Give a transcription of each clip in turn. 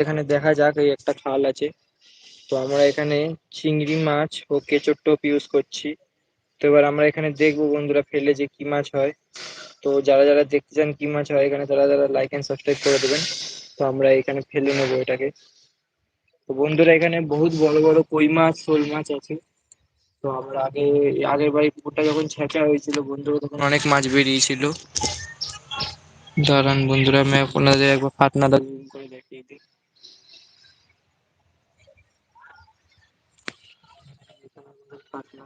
এখানে দেখা যাক, এই একটা খাল আছে। তো আমরা এখানে চিংড়ি মাছ ও কেঁচোর টোপ ইউজ করছি। তো এবার আমরা এখানে দেখব বন্ধুরা ফেলে যে কি মাছ হয়। তো যারা যারা দেখতে চান কি মাছ হয় এখানে, তারা যারা লাইক অ্যান্ড সাবস্ক্রাইব করে দেবেন। তো আমরা এখানে ফেলে নেব এটাকে। তো বন্ধুরা এখানে বহুত বড় বড় কই মাছ, শোল মাছ আছে। তো আমরা আগে, আগের বাড়ি পুকুরটা যখন ছেঁচা হয়েছিল, বন্ধুরা তখন অনেক মাছ বেরিয়েছিল। দাঁড়ান বন্ধুরা, আমি আপনাদের একবার ফাতনাটা জুম করে দেখিয়ে দিই এখানে আমাদের ফাতনা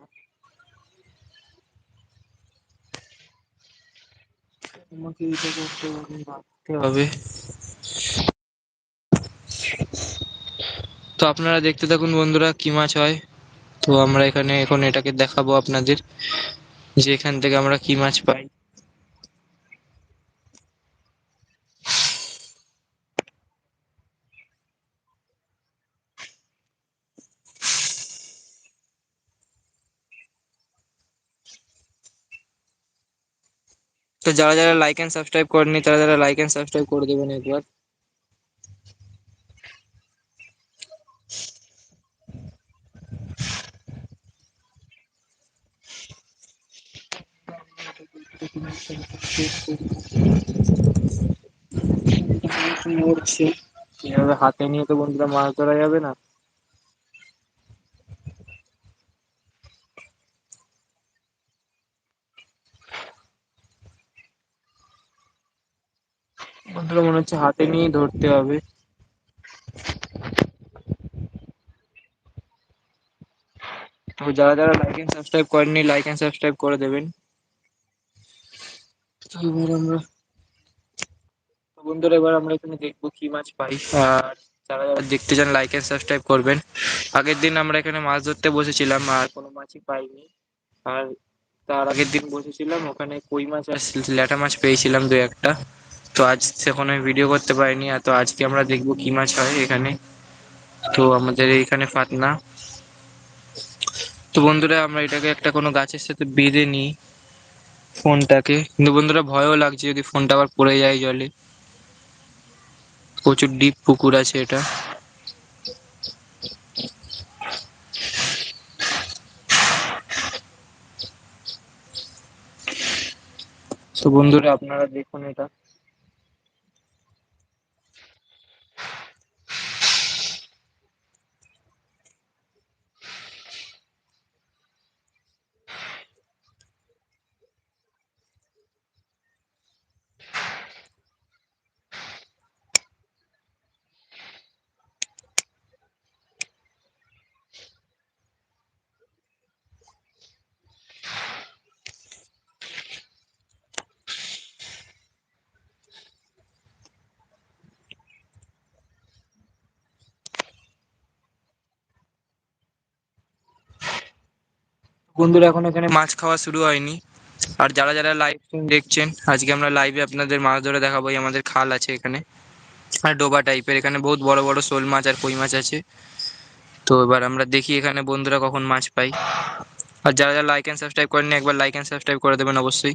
আমাকে এটা করতে রাখতে হবে। তো আপনারা দেখতে থাকুন বন্ধুরা কি মাছ হয়। তো আমরা এখানে এখন এটাকে দেখাবো আপনাদের যে এখান থেকে আমরা কি মাছ পাই। তো যারা যারা লাইক এন্ড সাবস্ক্রাইব করেনি তারা যারা লাইক এন্ড সাবস্ক্রাইব করে দেবেন একবার মরছে এভাবে হাতে নিয়ে তো বন্ধুরা মাছ ধরা যাবে না বন্ধুরা মনে হচ্ছে, হাতে নিয়েই ধরতে হবে। তো যারা যারা লাইক এন্ড সাবস্ক্রাইব করেননি লাইক এন্ড সাবস্ক্রাইব করে দেবেন। এবার আমরা বন্ধুরা, এবার আমরা এখানে দেখব কি মাছ পাই। আর যারা যারা দেখতে চান লাইক এন্ড সাবস্ক্রাইব করবেন। আগের দিন আমরা এখানে মাছ ধরতে বসেছিলাম, আর কোনো মাছই পাইনি। আর তার আগের দিন বসেছিলাম, ওখানে কই মাছ আর ল্যাটা মাছ পেয়েছিলাম দু একটা। তো আজ সেখানে ভিডিও করতে পারিনি তো আজকে আমরা দেখব কি মাছ হয় এখানে। তো আমাদের এইখানে ফাতনা। তো বন্ধুরা, আমরা এটাকে একটা কোনো গাছের সাথে বেঁধে নিই ফোনটাকে। কিন্তু বন্ধুরা, ভয়ও লাগছে যদি ফোনটা আবার পড়ে যায় জলে। প্রচুর ডিপ পুকুর আছে এটা। তো বন্ধুরা, আপনারা দেখুন এটা। বন্ধুরা, এখন এখানে মাছ খাওয়া শুরু হয়নি। আর যারা যারা লাইভ দেখছেন, আজকে আমরা লাইভে আপনাদের মাছ ধরে দেখাবো। আমাদের খাল আছে এখানে। আর ডোবা টাইপের এখানে বহুত বড় বড় শোল মাছ আর কই মাছ আছে। তো এবার আমরা দেখি এখানে বন্ধুরা কখন মাছ পাই। আর যারা যারা লাইক অ্যান্ড সাবস্ক্রাইব করেননি, একবার লাইক অ্যান্ড সাবস্ক্রাইব করে দেবেন অবশ্যই।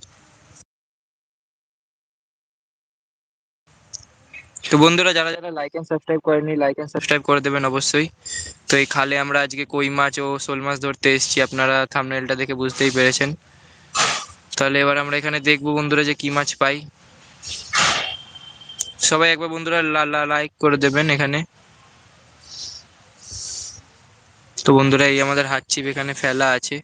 তো বন্ধুরা যারা যারা লাইক অ্যান্ড সাবস্ক্রাইব করেনি লাইক অ্যান্ড সাবস্ক্রাইব করে দেবেন অবশ্যই। তো এই খালে আমরা আজকে কই মাছ ও শোল মাছ ধরতে এসেছি আপনারা থামনেলটা দেখে বুঝতেই পেরেছেন। তাহলে এবার আমরা এখানে দেখব বন্ধুরা যে কি মাছ পাই। সবাই একবার বন্ধুরা লাইক করে দেবেন এখানে। তো বন্ধুরা এই আমাদের হাত ছিপ এখানে ফেলা আছে।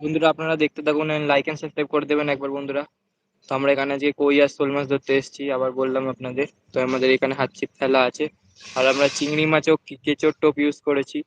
বন্ধুরা, আপনারা দেখতে থাকুন লাইক এন্ড সাবস্ক্রাইব করে দেবেন একবার বন্ধুরা। তো আমরা এখানে যে কই আর শোল মাছ ধরতে এসেছি, আবার বললাম আপনাদের। তো আমাদের এখানে হাত ছিপ ফেলা আছে। আর আমরা চিংড়ি মাছও কেঁচোর টোপ ইউজ করেছি।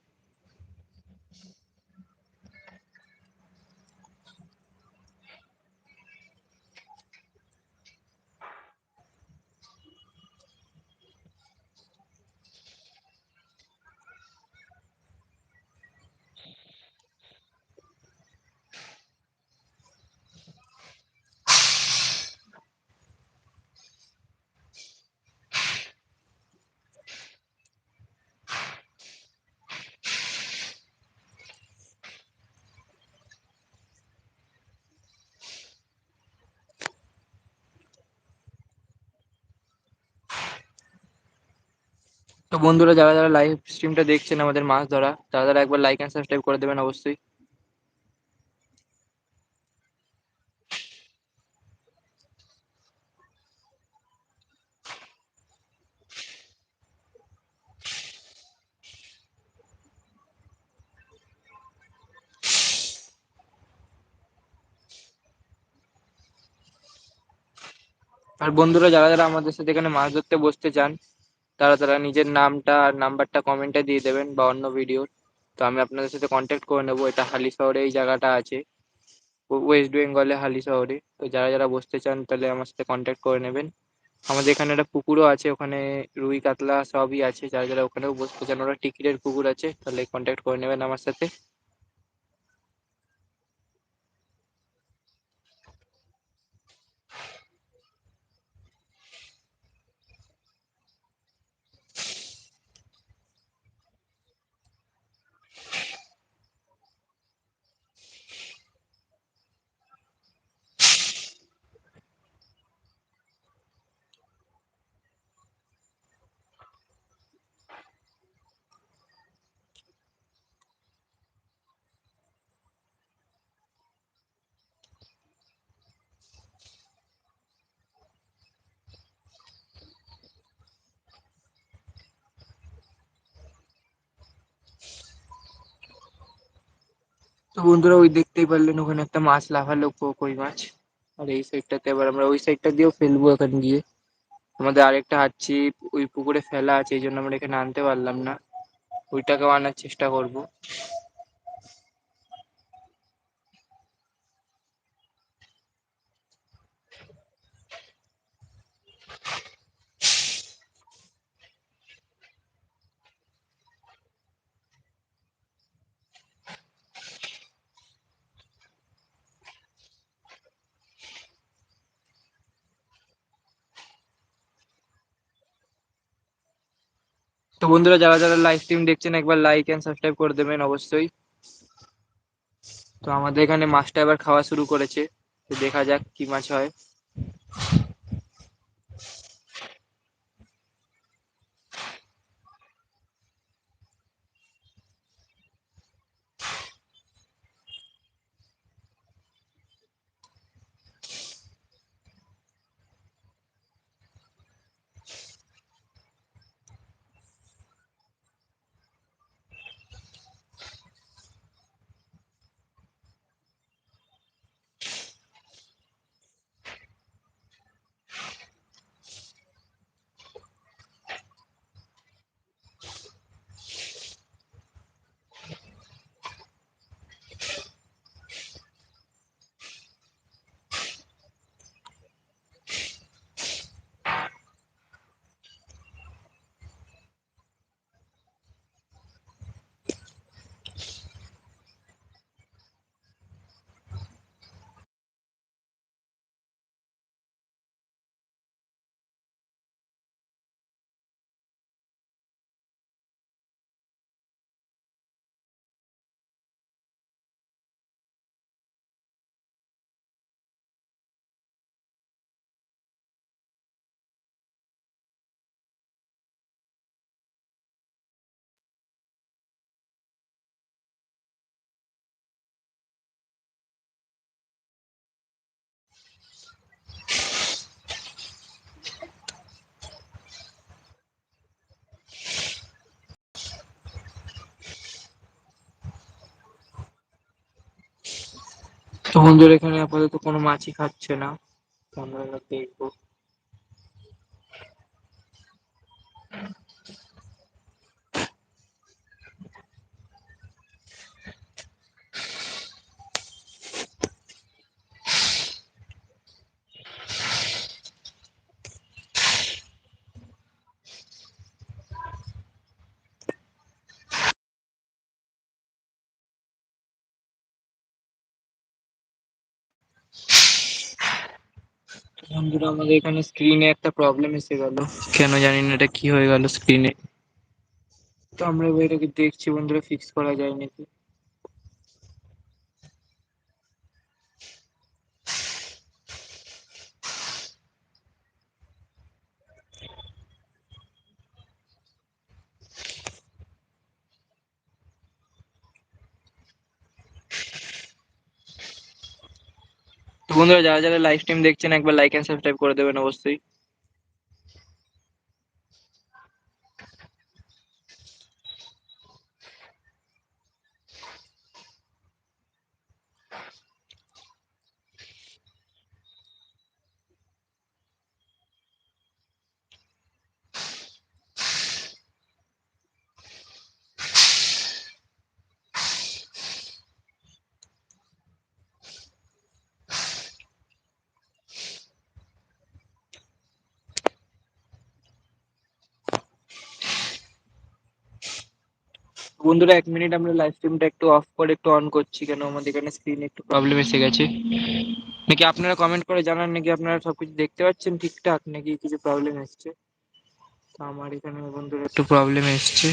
তো বন্ধুরা, যারা যারা লাইভ স্ট্রিমটা দেখছেন আমাদের মাছ ধরা, তারা তারা একবার লাইক এন্ড সাবস্ক্রাইব করে দেবেন অবশ্যই। আর বন্ধুরা, যারা যারা আমাদের সাথে এখানে মাছ ধরতে বসতে চান তারা তারা নিজের নামটা আর নাম্বারটা কমেন্টে দিয়ে দেবেন বা অন্য ভিডিওর তো আমি আপনাদের সাথে কন্ট্যাক্ট করে নেব। এটা হালি শহরে এই জায়গাটা আছে। ওয়েস্ট বেঙ্গলে হালি শহরে তো যারা যারা বসতে চান তাহলে আমার সাথে কন্ট্যাক্ট করে নেবেন। আমাদের এখানে একটা পুকুরও আছে, ওখানে রুই, কাতলা সবই আছে। যারা যারা ওখানেও বসতে চান, ওরা টিকিটের পুকুর আছে, তাহলে কন্ট্যাক্ট করে নেবেন আমার সাথে। বন্ধুরা ওই দেখতেই পারলেন ওখানে একটা মাছ লাফালো কই মাছ। আর এই সাইডটাতে এবার আমরা ওই সাইডটা দিয়েও ফেলব এখানে গিয়ে আমাদের আরেকটা ছিপ ওই পুকুরে ফেলা আছে, এই জন্য আমরা এখানে আনতে পারলাম না। ওইটাকেও আনার চেষ্টা করব। তো বন্ধুরা, যারা যারা লাইভ স্ট্রিম দেখছেন, একবার লাইক এন্ড সাবস্ক্রাইব করে দেবেন অবশ্যই। তো আমাদের এখানে মাছটা এবার খাওয়া শুরু করেছে। তো দেখা যাক কি মাছ হয়। তো বন্ধুরা এখানে আপাতত কোনো মাছই খাচ্ছে না। আমরা দেখব। বন্ধুরা আমাদের এখানে স্ক্রিনে একটা প্রবলেম এসে গেল। কেন জানি না এটা কি হয়ে গেল স্ক্রিনে তো আমরা ওইটাকে এটাকে দেখছি বন্ধুরা ফিক্স করা যায় নাকি? তো বন্ধুরা যারা যারা লাইভ স্ট্রিম দেখছেন একবার লাইক এন্ড সাবস্ক্রাইব করে দেবেন অবশ্যই। বন্ধুরা, এক মিনিট আমরা লাইভ স্ট্রিমটা একটু অফ করে একটু অন করছি কেন? আমাদের এখানে স্ক্রিন একটু প্রবলেম এসে গেছে। নাকি আপনারা কমেন্ট করে জানান? নাকি আপনারা সবকিছু দেখতে পাচ্ছেন ঠিকঠাক? নাকি কিছু প্রবলেম এসছে? তো আমার এখানে বন্ধুরা একটু প্রবলেম এসছে।